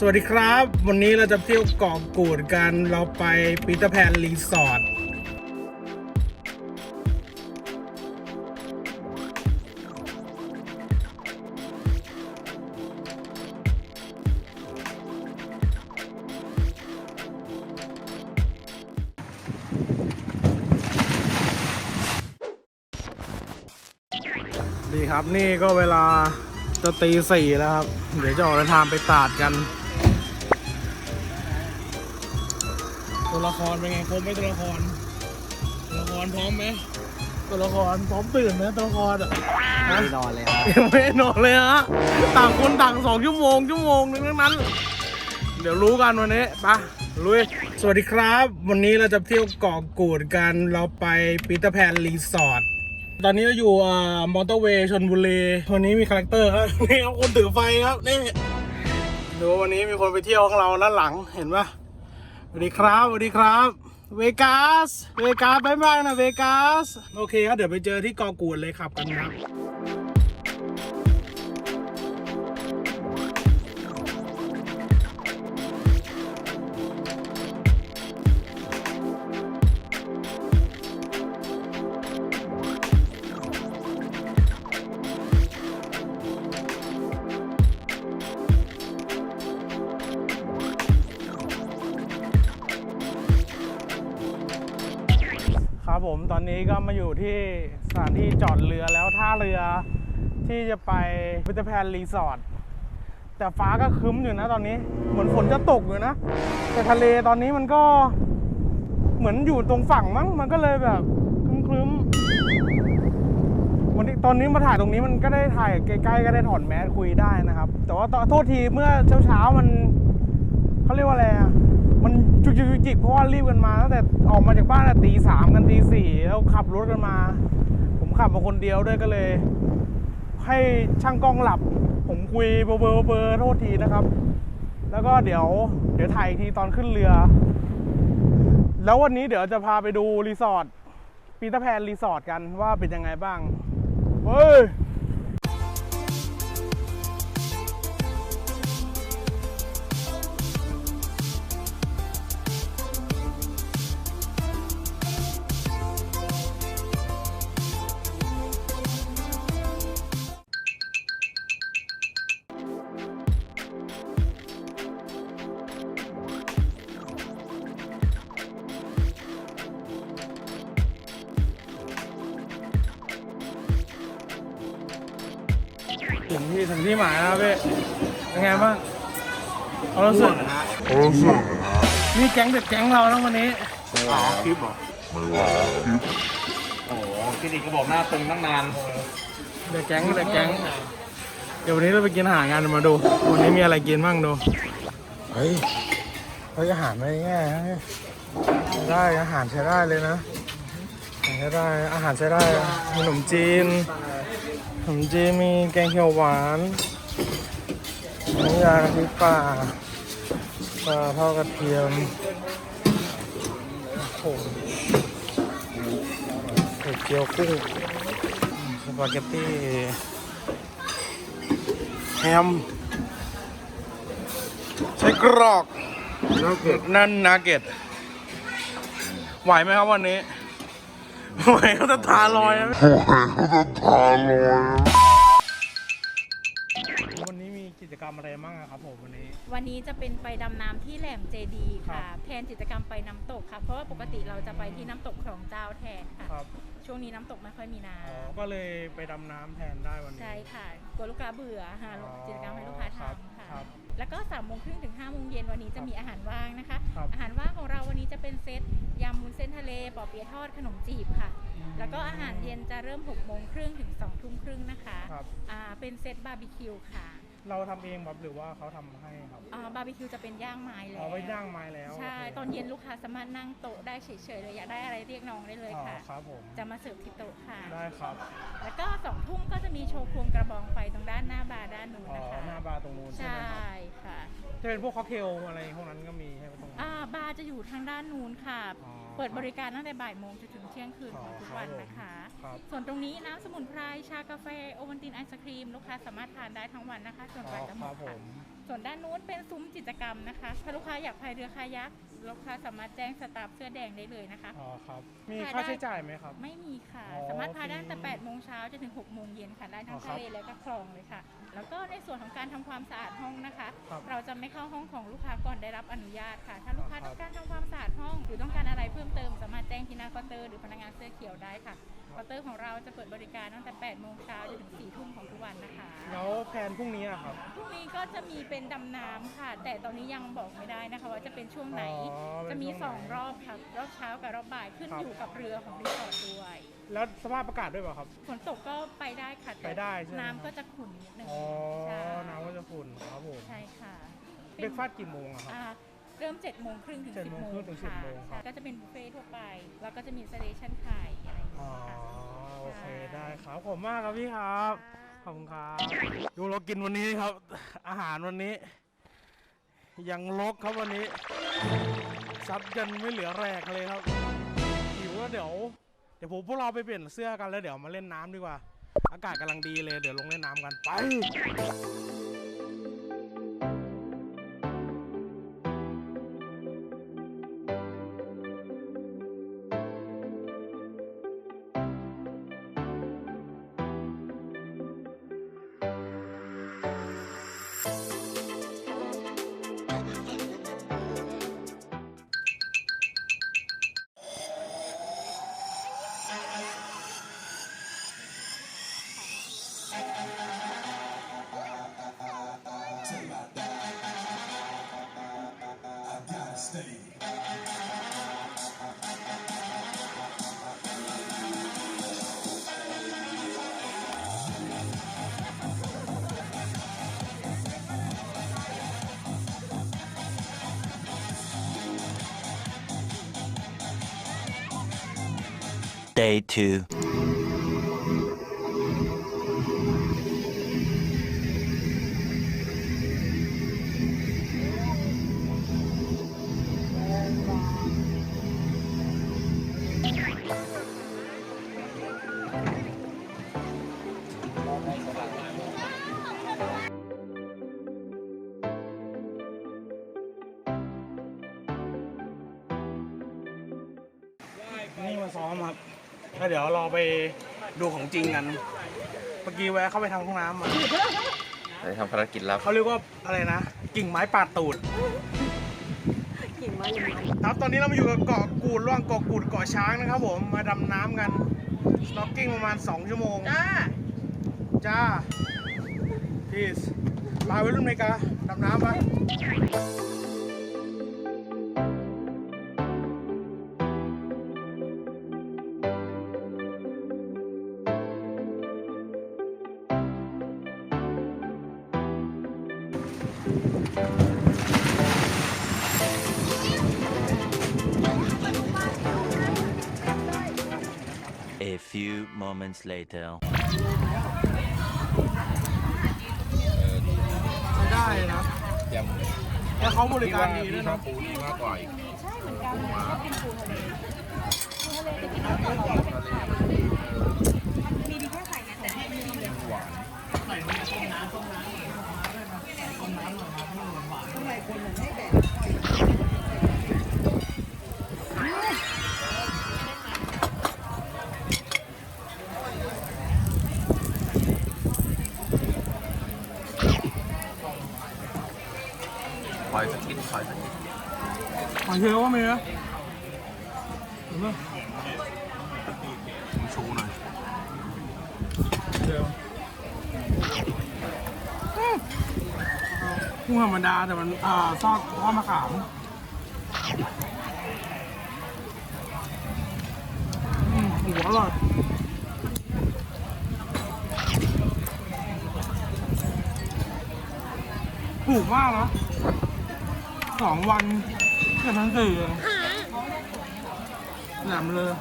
สวัสดีครับ วันนี้เราจะเที่ยวเกาะกูดกันเราไปปีเตอร์แพนรีสอร์ทดีครับนี่ก็เวลาจะตีสี่แล้วครับ เดี๋ยวจะออกเดินทางไปตาดกัน ละครเป็นไงครบไหมตัวละครตัวละครพร้อมไหมตัวละครพร้อมตื่นไหมตัวละครอะไม่ได้นอนเลยครับยังไม่ได้นอนเลยฮะต่างคนต่างสองชั่วโมงชั่วโมงนึงทั้งนั้น เดี๋ยวรู้กันวันนี้ไปะลุยสวัสดีครับ วันนี้เราจะเที่ยวเกาะกูดกันเราไปปีเตอร์แพนรีสอร์ทตอนนี้เราอยู่อ่ามอเตอร์เวย์ชนบุรีวันนี้มีคาแรคเตอร์ครับนี่ครับคนถือไฟครับนี่ดูวันนี้มีคนไปเที่ยวของเราด้านหลังเห็นปะส วัสดีครับสวัสดีครับ เวกัสเวกัสบ๊ายบายนะเวกัสโอเคครับเดี๋ยวไปเจอที่กอกูดเลยครับกันนะ ครับผมตอนนี้ก็มาอยู่ที่สถานที่จอดเรือแล้วท่าเรือที่จะไปพิพิธภัณฑ์รีสอร์ทแต่ฟ้าก็คึ้มอยู่นะตอนนี้เหมือนฝนจะตกอยู่นะ แต่ทะเลตอนนี้มันก็เหมือนอยู่ตรงฝั่งมั้งมันก็เลยแบบครึ้มๆวันนี้ตอนนี้มาถ่ายตรงนี้มันก็ได้ถ่ายใกล้ๆก็ได้ถอดแมสคุยได้นะครับ แต่ว่าตอนโทษทีเมื่อเช้าๆมันเขาเรียกว่าอะไรอะมัน จุกจิกจุกจิกเพราะว่ารีบกันมาตั้งแต่ออกมาจากบ้านตีสามกันตีสี่แล้วขับรถกันมา ผมขับมาคนเดียวด้วยก็เลย ให้ช่างกล้องหลับ ผมคุยเบอร์เบอร์เบอร์โทษทีนะครับ แล้วก็เดี๋ยวเดี๋ยวถ่ายอีกทีตอนขึ้นเรือ แล้ววันนี้เดี๋ยวจะพาไปดูรีสอร์ทปีเตอร์แพนรีสอร์ทกันว่าเป็นยังไงบ้างเฮ้ย ที่ถึงที่หมายแล้วพี่เป็นไงบ้างเอารู้สึกนี่แก๊งเด็กแก๊งเราทั้งวันนี้อ๋อคลิปเหรอโอ้โหพี่ดิก็บอกหน้าตึงตั้งนานเด็กแก๊งเด็กแก๊งเดี๋ยววันนี้เราไปกินอาหารกันมาดู วันนี้มีอะไรกินบ้างดู เฮ้ยเฮ้ยอาหารไม่แย่นะใช้ได้อาหารใช้ได้เลยนะอาหาร ใช้ได้ อาหารใช้ได้อะมีขนมจีน ขนมจีนมีแกงเขียวหวานน้ำยากะทิป่าปลาทอดกระเทียม โอ้โหไข่เจียวกุ้ง สปาเกตตี้ แฮม ใช้กรอก นั่นนาเก็ตไหวไหมครับวันนี้ ไหวก็จะทาลอยนะวันนี้มีกิจกรรมอะไรบ้างอะครับผมวันนี้ วันนี้จะเป็นไปดำน้ำที่แหลมเจดีค่ะครับแทนกิจกรรมไปน้ำตกค่ะ เพราะว่าปกติเราจะไปที่น้ำตกคลองเจ้าแทนค่ะ ครับ ช่วงนี้น้ำตกไม่ค่อยมีน้อ๋อก็เลยไปดำน้ำแทนได้วันำนี้ ใช่ค่ะ กลัวลูกค้าเบื่อหาอ๋อกิจกรรมให้ลูกค้าครับทำค่ะครับ แล้วก็3ามโมงครึ่งถึง5้าโมงเย็นวันนี้จะมีอาหารว่างนะคะ ครับ อาหารว่างของเราวันนี้จะเป็นเซตยำมุนเส้นทะเลปอเปี๊ยะทอดขนมจีบค่ะ แล้วก็อาหารเย็นจะเริ่ม6กโมงครึ่งถึง2องทุ่มครึ่งนะคะครับ อ่าเป็นเซตบาร์บีคิวค่ะ เราทำเองครับหรือว่าเขาทำให้ครับอ่าบาร์บีคิวจะเป็นย่างไม้แล้วเอาไว้ย่างไม้แล้วใช่โคตอนเย็นลูกค้าสามารถนั่งโต๊ะได้เฉยๆเลยอยากได้อะไรเรียกน้องได้เลยอ๋อค่ะ ครับผมจะมาเสิร์ฟที่โต๊ะค่ะ ได้ครับแล้วก็สองทุ่มก็จะมีโชว์ควงกระบองไฟตรงด้านหน้าบาร์ด้านนู้นอ๋อนะคะหน้าบาร์ตรงนู้นใช่ใช่ไหมครับค่ะจะเป็นพวกค็อกเทลอะไรพวกนั้นก็มีใช่ไหมตรงนั้น อ่าบาร์จะอยู่ทางด้านนู้นค่ะ อ๋อ เปิดบริการตั้งแต่บ่ายโมงจนถึงเที่ยงคืนของทุกวันนะคะ ครับส่วนตรงนี้น้ำสมุนไพรชากาแฟโอวัลตินไอศครีม ลูกค้าสามารถทานได้ทั้งวันนะคะจนอ๋กว่าอจะหคมรัดบผค่ะม ส่วนด้านนู้นเป็นซุ้มกิจกรรมนะคะถ้าลูกค้าอยากพายเรือคายัก ลูกค้าสามารถแจ้งสตาฟเสื้อแดงได้เลยนะคะ อ๋อครับ มีค่ะค่าได้ใช้จ่ายไหมครับ ไม่มีค่ะ อ๋อสามารถพายได้โอเคตั้งแต่8โมงเช้าจนถึง6โมงเย็นค่ะ ได้ทั้อ๋งอครับทะเลและก็คลองเลยค่ะ แล้วก็ในส่วนของการทำความสะอาดห้องนะคะ ครับเราจะไม่เข้าห้องของลูกค้าก่อนได้รับอนุญาตค่ะ ถ้าลูกค้าครับ ต้องการทำความสะอาดห้อง หรือต้องการอะไรเพิ่มเติม สามารถแจ้งที่หน้าเคาน์เตอร์หรือพนักงานเสื้อเขียวได้ค่ะ เคาน์เตอร์ของเราจะเปิดบริการตั้งแต่ 8 โมงเช้าจนถึง 4 ทุ่มของทุกวันนะคะแล้วแผนพรุ่งนี้อะครับ พรุ่งนี้ก็จะมีเป็นดำน้ำค่ะ แต่ตอนนี้ยังบอกไม่ได้นะคะ ว่าจะเป็นช่วงไหน อ๋อเป็นจะมี ช่วงไหนสองรอบค่ะ รอบเช้ากับรอบบ่ายขึ้นครับอยู่กับเรือของรีสอร์ทด้วย แล้วสภาพอากาศด้วยเปล่าครับ ฝนตกก็ไปได้ค่ะแต่ไปได้ใช่ไหมครับน้ำก็จะขุ่นนิดนึงอ๋อใช่น้ำก็จะฝุ่นครับผมใช่ค่ะเบรกฟาสต์กี่โมงอะครับ อ่า เริ่ม7โมงครึ่งถึง7 10โมโมงงครึ่งถึงค่ะ10โมงครับ ใช่ก็จะเป็นบุฟเฟ่ทั่วไป แล้วก็จะมีสเตชันขายอะไรอย่างอ๋อเงี้ยค่ะ โอเคใช่ได้ครับขอบคุณมากครับพี่ครับขอบคุณครับดูเรากินวันนี้ครับ อาหารวันนี้ ยังลกครับวันนี้ซัดกันไม่เหลือแรกเลยครับหิวก็เดี๋ยว เดี๋ยวผมพวกเราไปเปลี่ยนเสื้อกันแล้วเดี๋ยวมาเล่นน้ำดีกว่า อากาศกำลังดีเลยเดี๋ยวลงเล่นน้ำกันไป Day 2. นี่มาซ้อ มครับแล้วเดี๋ยวเราไปดูของจริงกัน เมื่อกี้แวะเข้าไปทางห้องน้ำมาไปทำภารกิจลับเขาเรียกว่าอะไรนะ กิ่งไม้ปาดตูด กิ่งไม้หรือไม้ครับตอนนี้เรามาอยู่กับเกาะกูดร่วงเกาะกูดเกาะช้างนะครับผม มาดำน้ำกันสโนว์กิ้งประมาณ 2 ชั่วโมง จ้า จ้า พีสลาไว้รุ่นเมกาดำน้ำไป moments later. ใช้ได้นะแจ่มแล้วเขาบริการดีด้วยชอนะบปูนี่มากกว่าอีก อยสักนิดคอยสักนิดหอยเชลล์ว่ามีนะเห็นไหมผมชูหน่อยเชลล์อืมกุ้งธรรมดาแต่มันอ่าซอกข้อมะขามอืมหัวอร่อยถูกมากนะ สองวันแค่พันสี่เองแหลมเลย